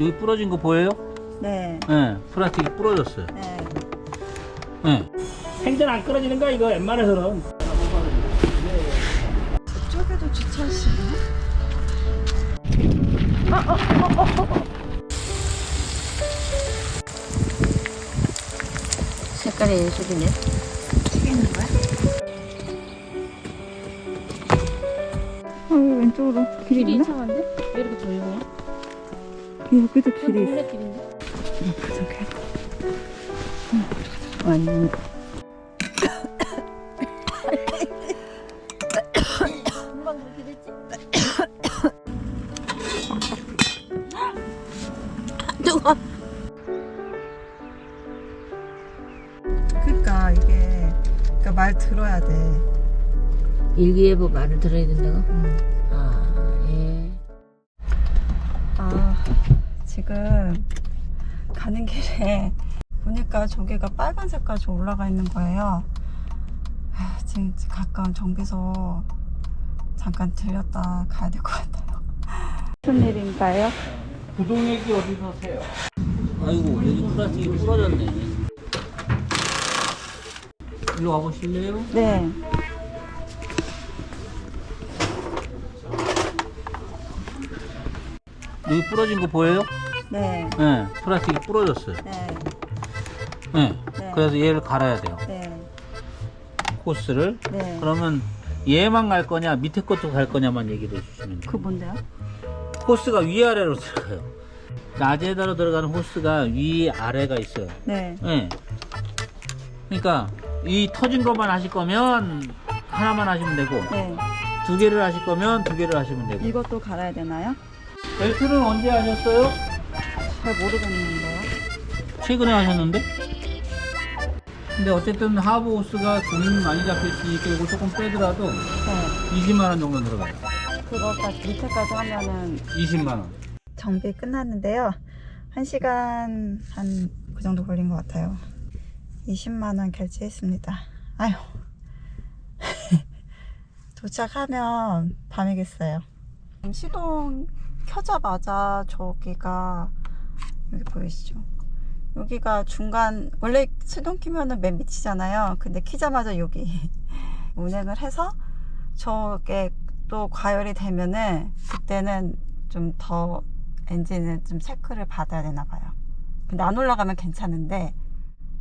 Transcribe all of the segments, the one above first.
여기 부러진 거 보여요? 네. 네, 플라스틱이 부러졌어요. 네. 네. 생전 안 끊어지는 거야 이거 웬만해서는 저쪽에도 주차하시나? 색깔이 예술이네. 튀기는 거야? 아, 왼쪽으로 길이 길이 있나? 이상한데? 왜 이렇게 조용해? 여기도 길이 있어. 원래 길인데? 가자, 가자. 아니. 금방 그렇게 됐지? 누가? 그러니까 이게 그러니까 말 들어야 돼. 일기예보 말을 들어야 된다고? 음. 아, 예. 아, 지금 가는 길에 보니까 저기가 빨간 색까지 올라가 있는 거예요. 아, 지금 가까운 정비소 잠깐 들렸다 가야 될 것 같아요. 무슨 일인가요? 구동액이 어디서 세요? 아이고, 여기 플라스틱이 부러졌네. 일로 와보실래요? 네. 여기 부러진 거 보여요? 네. 네, 플라스틱이 부러졌어요. 네. 네. 네. 그래서 얘를 갈아야 돼요. 네. 코스를. 네. 그러면 얘만 갈 거냐, 밑에 것도 갈 거냐만 얘기를 해주시면 돼요. 그 뭔데요? 호스가 위아래로 들어가요. 낮에다로 들어가는 호스가 위아래가 있어요. 네. 네. 그러니까 이 터진 것만 하실 거면 하나만 하시면 되고 네. 두 개를 하실 거면 두 개를 하시면 되고 이것도 갈아야 되나요? 벨트는 언제 하셨어요? 잘 모르겠는데요. 최근에 하셨는데? 근데 어쨌든 하부 호스가 돈 많이 잡혔으니까 이거 조금 빼더라도 네. 20만 원 정도 들어가요. 그거까지 밑에까지 하면은 20만 원. 정비 끝났는데요. 한 시간 한 그 정도 걸린 것 같아요. 20만 원 결제했습니다. 아유. 도착하면 밤이겠어요. 시동 켜자마자 저기가 여기 보이시죠? 여기가 중간 원래 시동 키면은 맨 밑이잖아요. 근데 키자마자 여기 운행을 해서 저게 또 과열이 되면은 그때는 좀 더 엔진을 좀 체크를 받아야 되나 봐요. 근데 안 올라가면 괜찮은데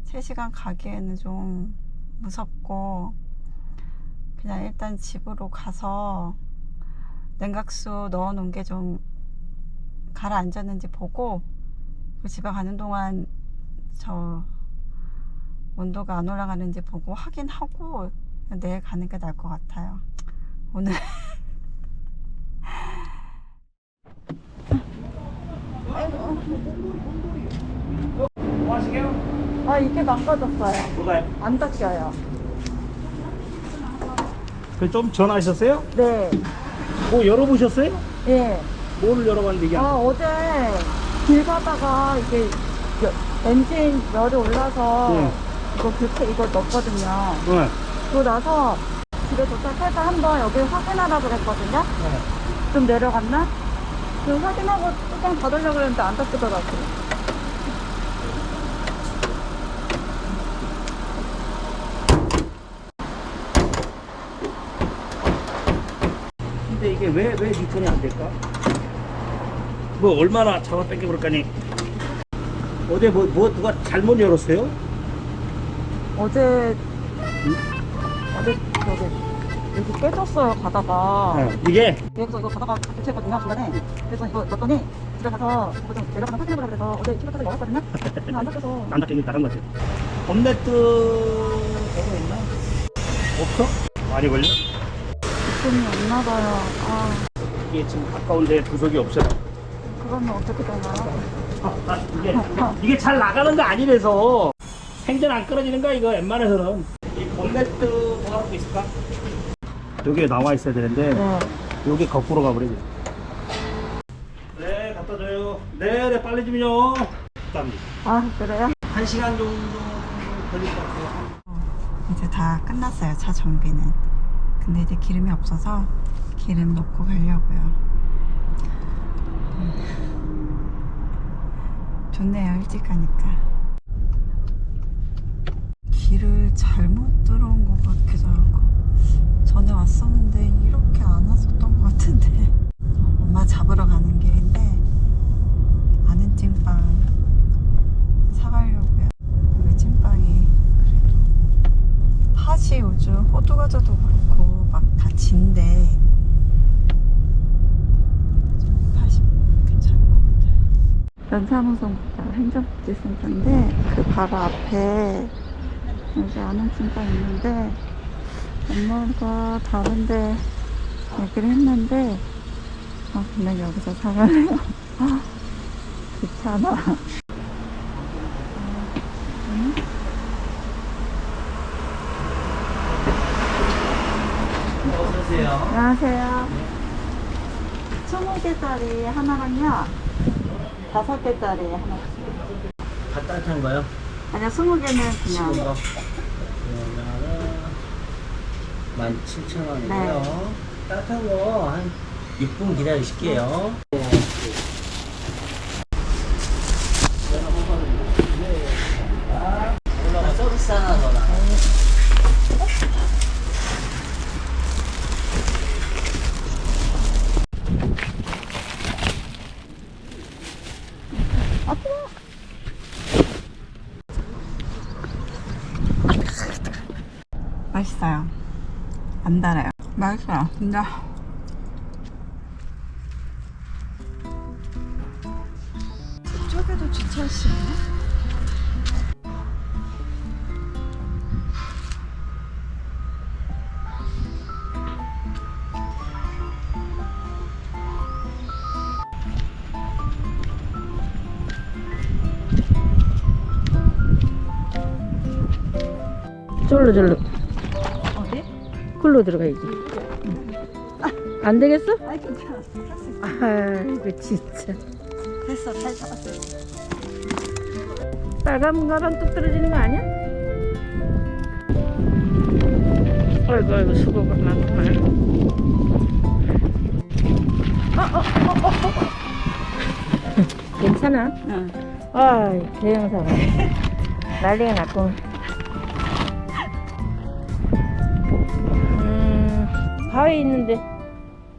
3시간 가기에는 좀 무섭고 그냥 일단 집으로 가서 냉각수 넣어 놓은 게 좀 가라앉았는지 보고 그 집에 가는 동안 저 온도가 안 올라가는지 보고 확인하고 내일 가는 게 나을 것 같아요. 오늘 뭐 하시게요? 아 이게 망가졌어요. 뭐가요? 안 닦여요. 그좀 전화하셨어요? 네. 뭐 열어보셨어요? 예. 뭐를 열어봤는데 이게 아안 어제 길 가다가 이게 여- 엔진 열이 올라서 네. 이거 교체 이걸 넣었거든요. 네. 그러고 나서 집에 도착해서 한번 여기 확인하라 그랬거든요. 좀 내려갔나? 그 확인하고 뚜껑 닫으려고 그랬는데 안 닫히더라고요. 근데 이게 왜, 왜 리턴이 안 될까? 뭐 얼마나 잡아 당겨 볼까니 어제 뭐, 뭐 누가 잘못 열었어요? 어제 어제 저기 여기 깨졌어요 가다가 네. 이게 여기서 이거 가다가 교체했거든요 중간에 그래서 이거 넣었더니 집에 가서 이거 좀 내려가서 확인해보라 그래서 어제 키보드를 열었거든요 근데 안 닫혀서 안 닦이는 게 다른 것 같아요 범네트 저거 있나? 없어? 많이 걸려? 느낌이 없나 봐요 아 이게 지금 가까운데 구석이 없어요 그러면 어떻게 되나요? 아, 이게, 이게 잘 나가는 거 아니라서. 생전 안 끊어지는 거야 이거 웬만해서는. 이 본네트 뭐 하는 거 있을까? 여기에 나와 있어야 되는데 네. 여기 거꾸로 가버리지. 네 갖다 줘요. 네네 빨리 좀요. 아 그래요? 한 시간 정도 걸릴 것 같아요. 이제 다 끝났어요 차 정비는. 근데 이제 기름이 없어서 기름 넣고 가려고요. 음. 좋네요 일찍 가니까. 길을 잘못 들어온 것 같기도 하고 전에 왔었는데 이렇게 안 왔었던 것 같은데. 엄마 잡으러 가는 길인데 아는 찐빵 사가려고요. 여기 찐빵이 그래도 팥이 요즘 호두과자도 그렇고 막 다 진데 좀 팥이 괜찮은 것 같아요 연사무성보다 행정복지센터인데 그 바로 앞에 여기 아는 찐빵 있는데 엄마가 다른데 얘기를 했는데 아 그냥 여기서 사갈래요. 귀찮아. 어서오세요. 안녕하세요. 20개 짜리 하나랑요 다섯 개짜리 하나 다 따뜻한 거요? 아니요 20개는 식은 그냥 거. 그러면은 17,000원이고요. 네. 따뜻한 거 한 6분 기다리실게요. 올라가 서비스 하나 더 나. 맛있어요 안 달아요. 맛있어요 진짜. 저쪽에도 주차하시네 쫄 글로 들어가야지 안 되겠어? 아이 괜찮아 할수 있어 아이고 진짜 됐어 잘 잡았어 빨간 가방 뚝 떨어지는 거 아니야? 아이고 아이고 수고가 많구만 어, 괜찮아? 응. 아 대형사가 난리가 났고 바위 있는데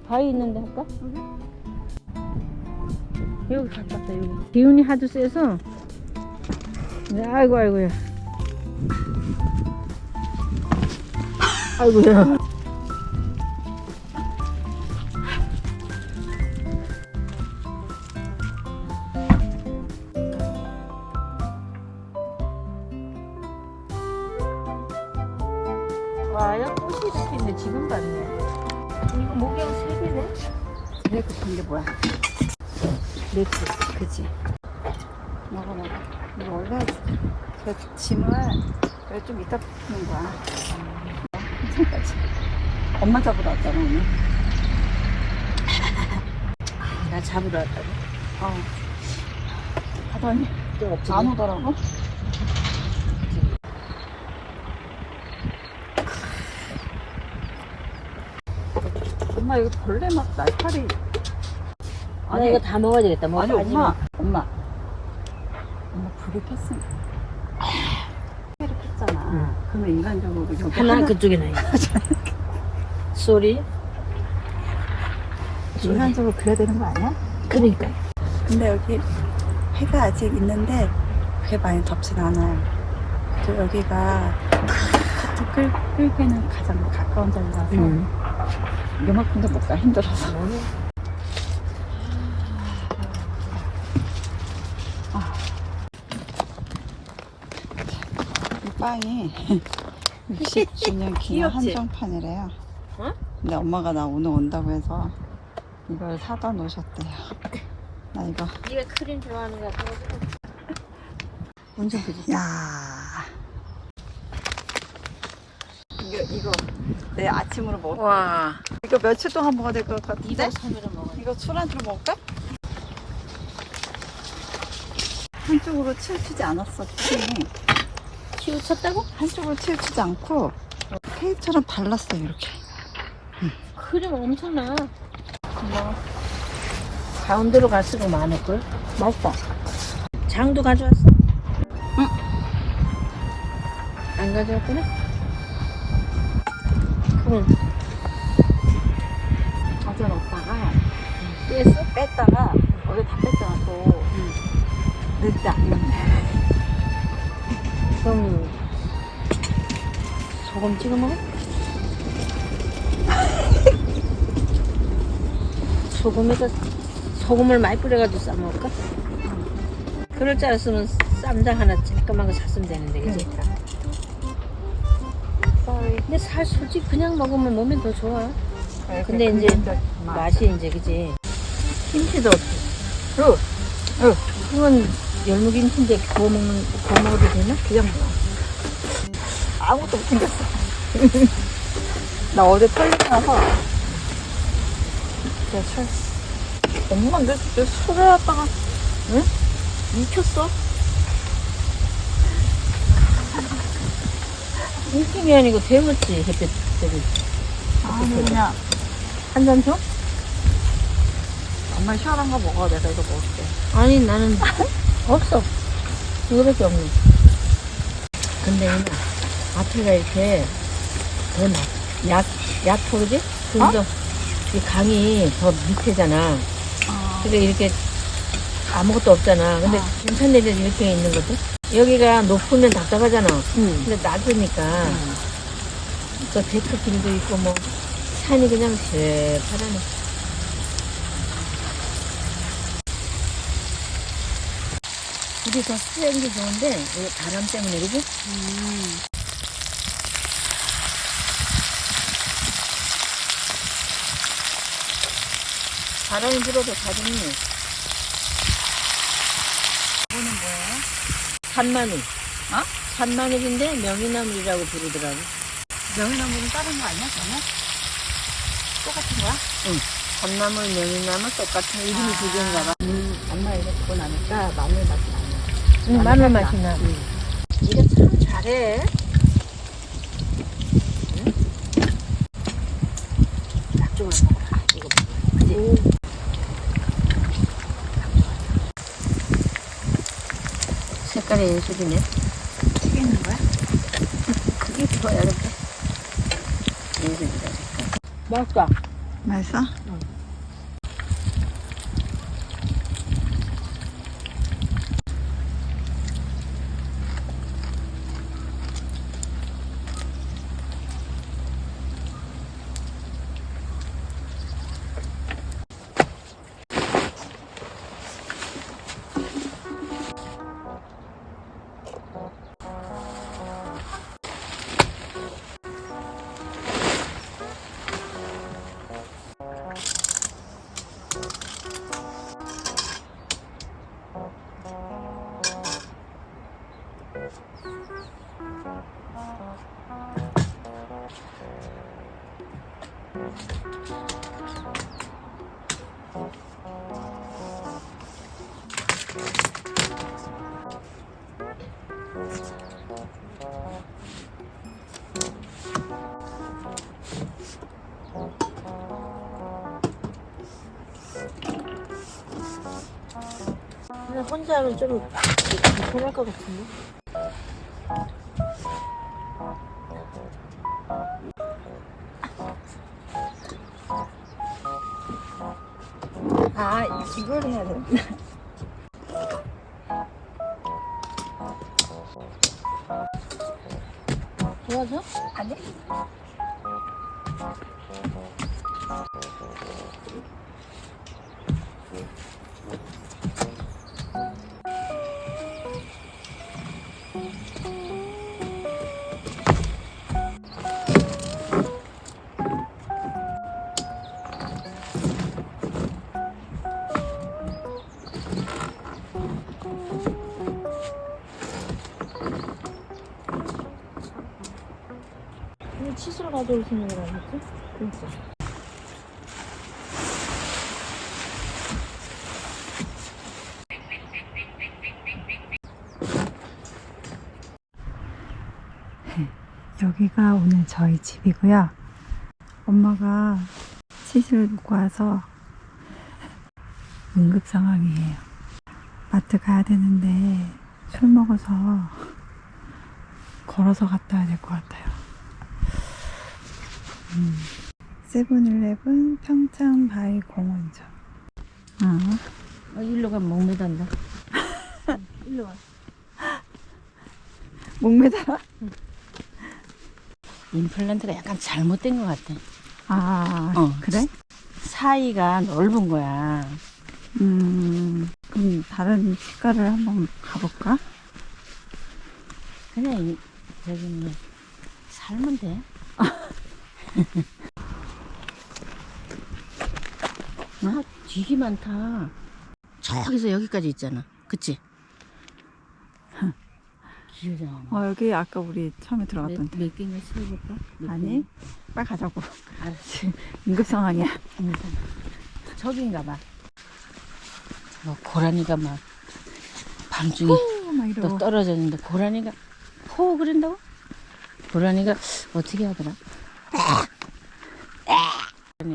바위 있는데 할까? 여기 가깝다 여기. 기운이 하도 세서. 네, 아이고 아이고야. 아이고야 네트 그지? 먹어 먹어. 이거 원래 저 짐을 왜좀 이따 푸는 거야. 한참까지. 엄마 잡으러 왔잖아 오늘. 나 잡으러 왔다고? 어. 가더니 없지 안 오더라고? 엄마 이거 벌레 막 날파리 아니 이거 다 먹어야 되겠다. 뭐 아니 하지 엄마. 마. 엄마. 엄마 불을 켰으니 불을 켰잖아. 응. 그러면 인간적으로 여기 하나 그쪽에 나 있어 쏘리. 인간적으로 그래야 되는 거 아니야? 그러니까. 근데 여기 해가 아직 있는데 그렇게 많이 덥진 않아요. 또 여기가 카트 끌, 끌기는 가장 가까운 자리라서 응. 요만큼도 못 가 힘들어서 빵이 60주년 기념 귀엽지? 한정판이래요. 어? 근데 엄마가 나 오늘 온다고 해서 이걸 사다 놓으셨대요. 나 이거. 네가 크림 좋아하는 거 같아 완전 그지 야. 이거 이거 내 아침으로 먹. 와 이거 며칠 동안 먹어야 될 것 같은데? 이거 섬으로 먹어 이거 술안주로 먹을까? 한쪽으로 치우치지 않았어, 크림이. 치우쳤다고? 한쪽으로 치우치지 않고 케이크처럼 발랐어, 이렇게. 크림 엄청나 뭐 가운데로 갈수록 많을걸 맛있다. 장도 가져왔어? 응. 안 가져왔구나? 그럼 어제 넣었다가 뺐어? 뺐다가 어제 다 뺐잖아 또 늦다 그럼 소금 찍어 먹어? 소금에다 소금을 많이 뿌려가지고 싸 먹을까? 그럴 줄 알았으면 쌈장 하나 쬐끔한 거 샀으면 되는데 그지? sorry 근데 살 솔직히 그냥 먹으면 몸에 더 좋아 근데 이제 맛이 이제 그지? 김치도 어, 어, 그건 열무김치인데 구워 먹는 구워 먹어도 되나? 그냥 먹어 아무것도 못 챙겼어 나 어제 털리고 나서 내 술. 엄마 내, 내 술에 갖다가 응? 묵혔어? 익힘이 아니고 데웠지 햇볕 저기 아니 그냥 한 잔 줘? 엄마 시원한 거 먹어 내가 이거 먹을게 아니 나는 없어. 이거밖에 없네. 근데 이나 앞에가 이렇게 더 나, 얕, 얕어 그지? 좀더 이 강이 더 밑에잖아. 아, 근데 이렇게 아무것도 없잖아. 근데 괜찮은 데는 이렇게 있는 거지? 여기가 높으면 답답하잖아. 응. 근데 낮으니까 저 데크 길도 있고 뭐 산이 그냥 시원하네 길이 더 수행이 좋은데 이거 바람 때문에 그지? 바람이 불어도 다 좋네 이거는 뭐예요? 산마늘 어? 산마늘인데 명이나물이라고 부르더라고 명이나물은 다른 거 아니야 그러면? 똑같은 거야? 산나물, 명이나물 똑같은 이름이 두 개인가 봐 음 엄마 이거 듣고 나니까 마늘 맛이 나네 응, 마늘 맛이 나. 이게 참 잘해. 낙종을 먹어라. 이거 그지? 색깔이 예술이네. 튀겨 있는 거야? 그게 좋아요 이렇게. 예술이다 색깔. 맛있다 맛있어? 근데 혼자 하면 좀 불편할 것 같은데? 아 이걸 해야 돼도 생각을 안 했지? 그러니까 여기가 오늘 저희 집이고요. 엄마가 치즈를 놓고 와서 응급 상황이에요. 마트 가야 되는데 술 먹어서 걸어서 갔다 와야 될 것 같아요. 음. 세븐일레븐 평창 바이 공원점. 아, 어, 일로 가면 목 매단다. 일로 와. 목 매달아? 임플란트가 약간 잘못된 것 같아. 아, 어. 그래? 사이가 넓은 거야. 음, 그럼 다른 치과를 한번 가볼까? 그냥 이- 저기 뭐 살면 돼. 아, 되게 많다. 저기서 여기까지 있잖아. 그치? 기회잖아. 어, 여기 아까 우리 처음에 몇, 들어갔던데. 몇 개나 세볼까? 몇 아니? 빨리 가자고. 알았지. 응급 상황이야. 저긴가 봐. 뭐 고라니가 막 밤중에 오, 막 또. 떨어졌는데 고라니가 포 그런다고? 고라니가 어떻게 하더라?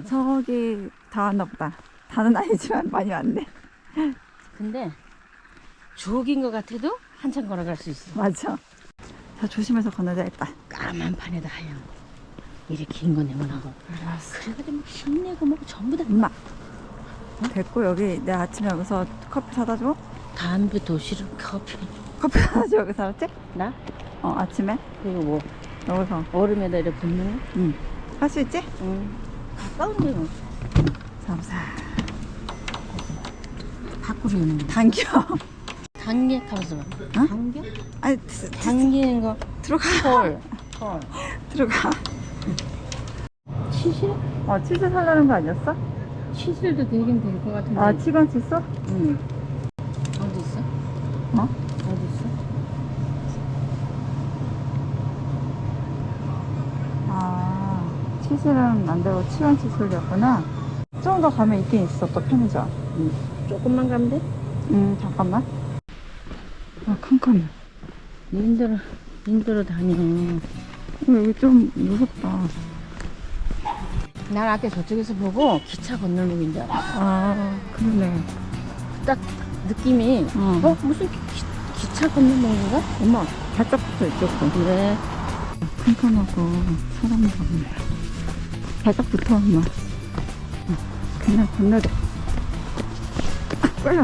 저기 다 왔나 보다. 다는 아니지만 많이 왔네. 근데 조긴 것 같아도 한참 걸어갈 수 있어. 맞아. 자, 조심해서 건너자겠다. 까만 판에다 하얀 이렇게 긴거 내보내고 알았어. 그래가지고 막 흉내고 뭐고 전부 다 엄마. 됐고, 여기 내 아침에 여기서 커피 사다 줘? 담배 도시락 커피 커피 사다 줘, 여기 살았지? 나 어, 아침에? 그리고 뭐 여기서. 얼음에다 이렇게 붓는 거 응. 할 수 있지? 응. 가까운 데 뭐 잠사. 밖으로 거 당겨. 당겨 가면서 봐 어? 당겨? 아니, 드- 드- 당기는 거 들어가. 털. 털. 들어가. 치실? 어, 치즈 살라는 거 아니었어? 치실도 되긴 될 것 같은데 아, 치건 칫솔? 응. 어디 있어? 어? 어디 있어? 아, 치실은 안 되고 치건 칫솔이었구나. 좀 더 가면 있긴 있어, 또 편의점. 조금만 가면 돼? 음, 잠깐만. 아, 캄캄해. 인도로 인도로 다녀 어, 여기 좀 무섭다. 난 아까 저쪽에서 보고 기차 건널목인 줄 알았어 아, 그러네. 딱 느낌이 어. 어? 무슨 기, 기, 차 건널목인가? 엄마, 바짝 붙어 있었어. 그래 캄캄하고 사람이 없네. 바짝 붙어, 엄마. 어, 그냥 건너자. 아, 빨리 와.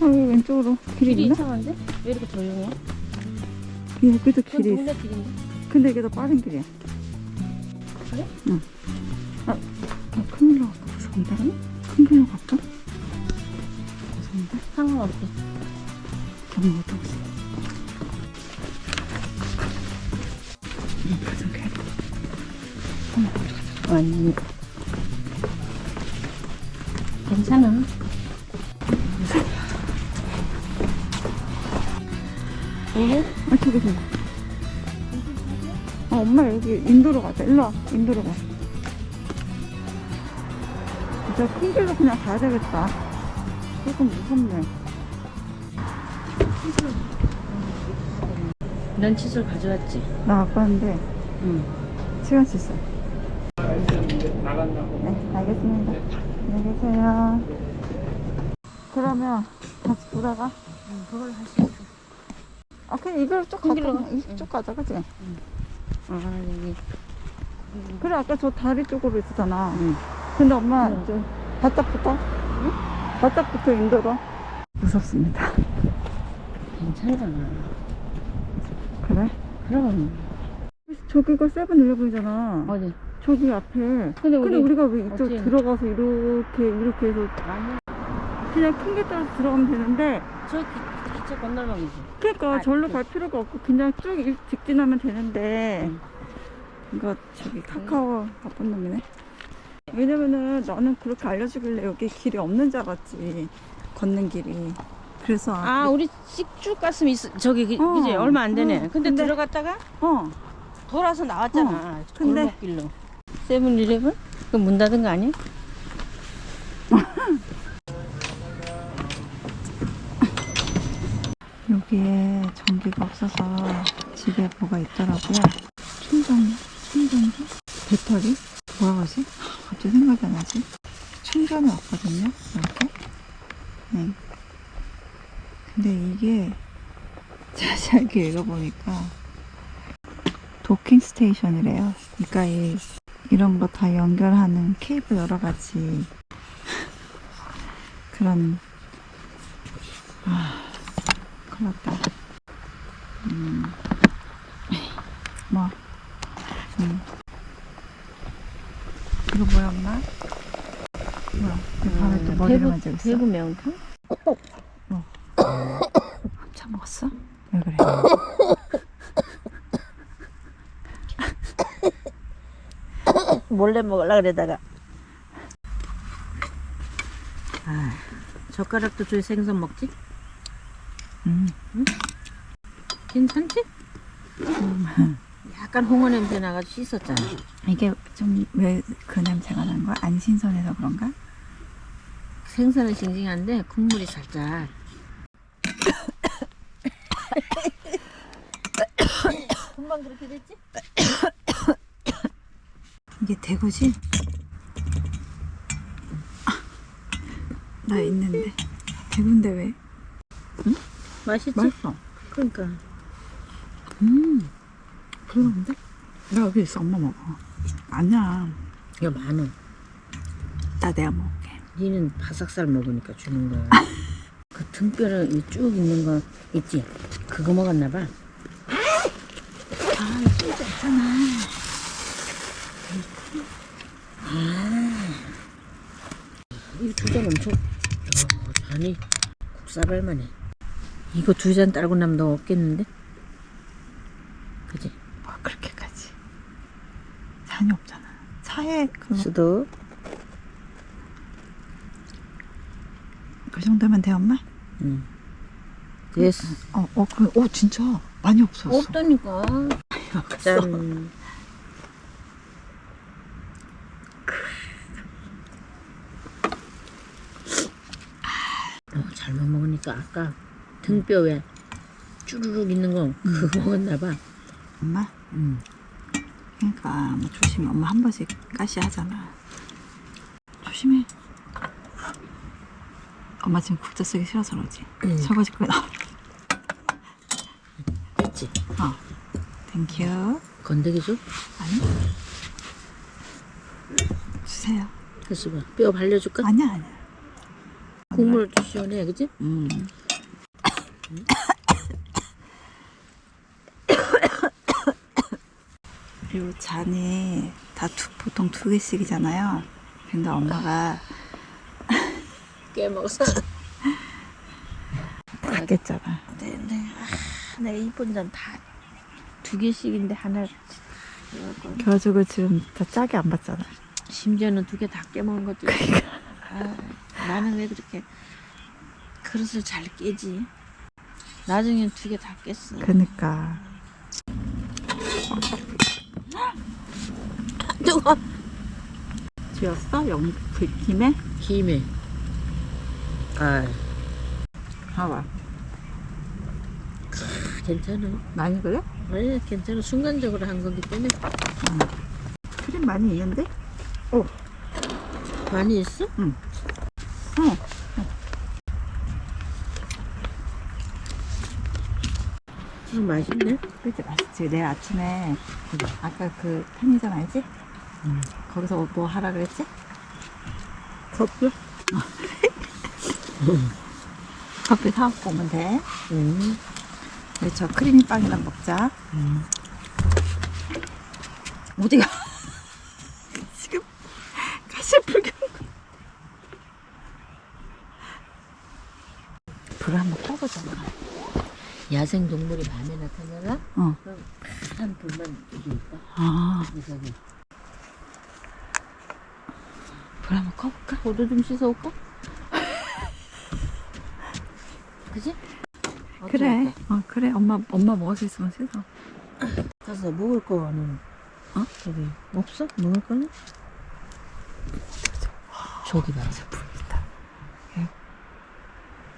어, 여기 왼쪽으로 길이 길이 있나? 이상한데? 왜 이렇게 조용해? 여기도 그건 길이 있어. 동네 길인데? 근데 이게 더 빠른 길이야. 그래? 응. 아, 아큰 길로 갈까? 무서운데? 큰 길로 갈까? 무서운데? 상관없어 너무 어두웠어. 아니 괜찮아 여기? 아, 저기, 저기. 아, 엄마 여기 인도로 가자. 일로 와. 인도로 가. 진짜 큰 길로 그냥 가야 되겠다. 조금 무섭네. 넌 칫솔 가져왔지? 나 왔는데, 응 시간 수 있어. 네, 알겠습니다. 안녕히 계세요. 그러면 다시 돌아가? 그걸 할수 있어 아, 그냥 이걸 쭉큰 가자. 이쪽 가자, 그치? 아 여기 그래, 아까 저 다리 쪽으로 있었잖아. 응. 근데 엄마, 응. 저, 바짝 붙어? 응? 바짝 붙어, 인도로. 무섭습니다. 괜찮아 그래? 그럼 저기가 세븐일레븐이잖아. 어디? 저기 앞에. 근데 근데 우리 우리가 왜 이쪽 어찌- 들어가서 이렇게, 이렇게 해서 아니 그냥 큰 게 따라서 들어가면 되는데, 저 기, 기차 건널목이지. 그러니까 아, 절로 그- 갈 필요가 없고 그냥 쭉 일- 직진하면 되는데 응. 이거 저기 카카오 나쁜 놈이네. 왜냐면은 나는 그렇게 알려주길래 여기 길이 없는 줄 알았지 걷는 길이. 그래서 아 우리 씩쭉 갔으면 있어 저기 그, 어, 그지 얼마 안 되네. 어, 근데, 근데- 들어갔다가 어. 돌아서 나왔잖아. 근데- 골목길로 세븐일레븐? 그문 닫은 거 아니야? 여기에 전기가 없어서 집에 뭐가 있더라고요 충전 충전기 배터리 뭐라고 하지 갑자기 생각이 안 나지 충전이 왔거든요. 이렇게. 네. 근데 이게 자세하게 읽어보니까 도킹 스테이션이래요. 그러니까 이, 이런 거 다 연결하는 케이블 여러 가지 그런 아 큰일 났다. 음. 뭐 음. 이거 엄마? 뭐야? 왜 밤에 또 머리를 만지고 있어? 대구 매운탕? 한참 먹었어? 왜 그래? 몰래 먹으려 그러다가 아, 젓가락도 주에 생선 먹지? 음. 괜찮지? 약간 홍어 냄새 나가지고 씻었잖아 이게 좀 왜 그 냄새가 나는 거야? 안 신선해서 그런가? 생선은 싱싱한데 국물이 살짝 금방 그렇게 됐지? 이게 대구지? 아, 나 있는데 대구인데 왜? 맛있지? 맛있어. 그러니까 음, 그런데? 나 여기 있어. 엄마 먹어. 아니야. 야 많어 나 내가 먹을게. 니는 바삭살 먹으니까 주는 거야 그 등뼈를 이쭉 있는 거 있지? 그거 먹었나 봐 아, 진짜 있잖아. 이두 잔 엄청 어, 잔이 국사발만 해 이거 두잔 따르고 나면 너 없겠는데? 그지? 뭐 그렇게까지. 잔이 없잖아. 차에 그거 수도 그 정도면 돼 엄마? 응 됐어 어, 어, 그, 어, 진짜 많이 없었어. 없다니까. 짠 어, 먹으니까 아까 등뼈 왜 쭈루룩 있는 거 그거 먹었나 봐 엄마? 응. 그러니까 뭐 조심해. 엄마 한 번씩 가시 하잖아. 조심해. 엄마 지금 국자 쓰기 싫어서 그러지. 응. 설거지 끓여. 됐지? 어. 땡큐. 건더기 줘? 아니. 주세요. 그래서 봐. 뼈 발려줄까? 아니야, 아니야. 국물 시원해 그지? 음. 그리고 잔이 다 두, 보통 두 개씩이잖아요. 근데 엄마가 깨 먹었어 다 깼잖아. 네, 네. 아, 내가 이쁜 잔다두 개씩인데 하나 그래가지고 지금 다 짜게 안 받잖아. 심지어는 두 개 다 깨먹은 것도 있고 아, 나는 왜 그렇게 그릇을 잘 깨지 나중엔 두 개 다 깼어 그니까. 뜨거 쥐었어? 영, 그, 김에? 김에 아 봐봐. 괜찮아 많이 그래? 아니 괜찮아 순간적으로 한 거기 때문에 크림 많이 있는데? 많이 있어? 응. 음, 맛있네 그치, 맛있지. 내일 아침에 아까 그 편의점 알지? 거기서 뭐 하라 그랬지? 커피? 커피 사갖고 오면 돼. 응 우리 저 크리미 빵이랑 먹자. 음. 어디가? 지금 가시불경. 불을 한번 꺼보자. 야생 동물이 밤에 나타나나? 어. 그럼 파란 불만 이게 있다 아, 불 한번 꺼볼까? 포도 좀 씻어올까? 그지? 그래. 어, 그래. 엄마, 엄마 먹을 수 있으면 씻어. 가서 먹을 거는 어? 저기 없어? 먹을 거는? 저기 봐 불 있다.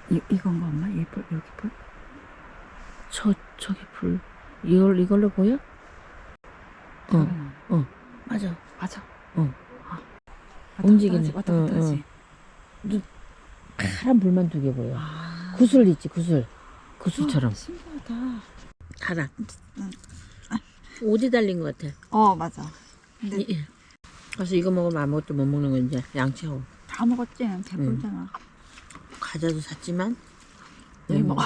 이, 이건가 엄마? 이 불, 여기 불? 저 저기 불 이걸 이걸로 보여? 어 어. 어 맞아 맞아. 어. 움직이네. 왔다 응, 갔다 하지. 응. 파란 불만 두 개 보여. 아, 구슬 있지 구슬. 구슬처럼. 신기하다. 가라. 응. 오디 달린 것 같아. 어, 맞아. 근데 이- 그래서 이거 먹으면 아무것도 못 먹는 거 이제 양치하고. 다 먹었지? 배불잖아. 과자도 샀지만 음. 먹어.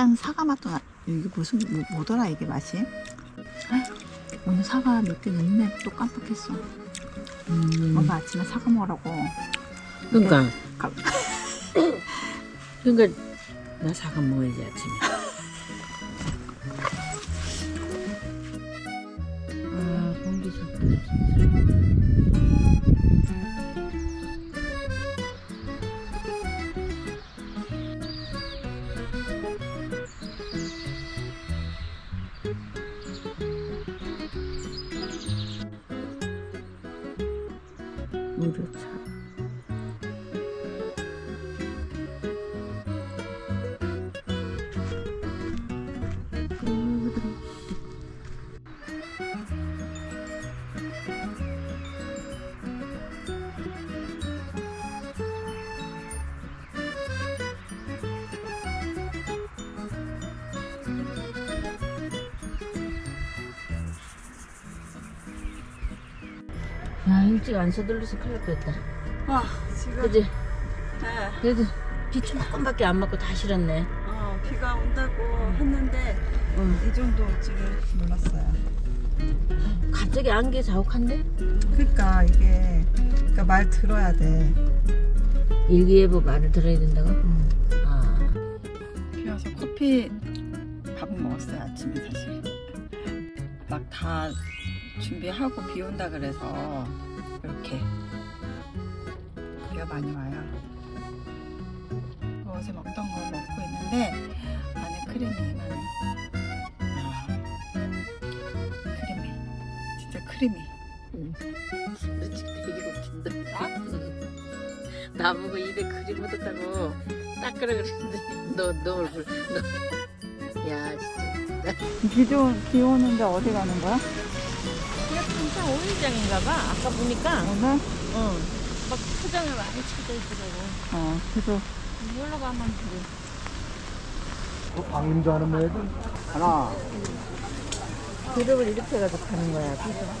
약간 사과 맛도 나. 이게 무슨 뭐, 뭐더라 이게 맛이? 오늘 사과 몇 개 넣네. 또 깜빡했어. 음. 엄마 아침에 사과 먹으라고. 그러니까 가- 그러니까 나 사과 먹어야지 아침에. 아 공기 좋다 안 서둘러서 큰일 날 뻔했다. 아 지금 그지? 네. 그래도 비 조금밖에 안 맞고 다 실었네. 어, 비가 온다고 했는데 응. 이 정도 올지를 몰랐어요. 갑자기 안개 자욱한데? 그러니까 이게 그러니까 말 들어야 돼. 일기예보 말을 들어야 된다고? 아, 비 와서 커피 밥은 먹었어요 아침에 사실. 막 다 준비하고 비 온다 그래서 많이 와요. 어제 먹던 거 먹고 있는데 안에 크림이. 아, 크림이 진짜 크림이. 너 지금 되게 웃긴다. 나보고 입에 그림 묻었다고 딱 그래 그랬는데 너, 너 얼굴, 너. 야, 진짜. 비도 비 오는데 어디 가는 거야? 평창 오일장인가 봐. 아까 보니까. 오늘? 어. 막 포장을 많이 쳐져 있더라고. 어, 그래서 놀러 가면 돼. 방임자하는 애들 하나 그릇을 이렇게 해가지고 파는 거야.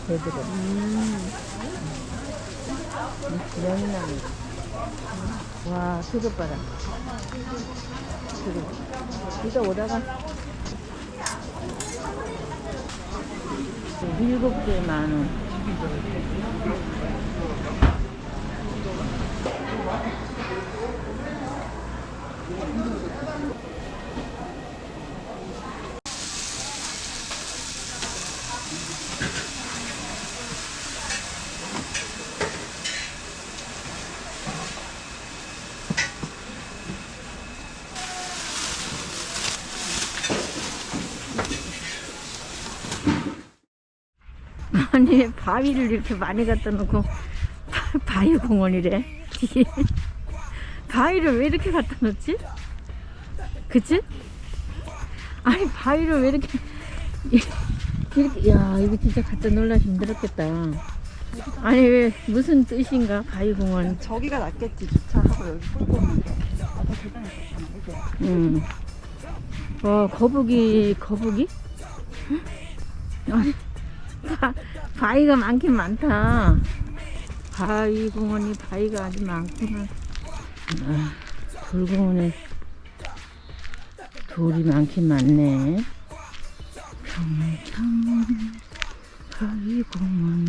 배들을. 음. 명이 나네. 와, 그릇 봐라. 그릇. 비가 오다가. 일곱 개 만 원. 아니 바위를 이렇게 많이 갖다 놓고 바- 바위 공원이래. 이게 바위를 왜 이렇게 갖다 놓지? 그치? 아니 바위를 왜 이렇게 이렇게 야 이거 진짜 갖다 놀라 힘들었겠다 아니 왜 무슨 뜻인가 바위 공원 저기가 낫겠지 주차하고 여기 끌고 오는 게. 아, 그지? 음. 와 거북이 거북이? 아니 바, 바위가 많긴 많다. 바위 공원이 바위가 아주 많구나. 아, 돌공원에 돌이 많긴 많네. 평창 바위 공원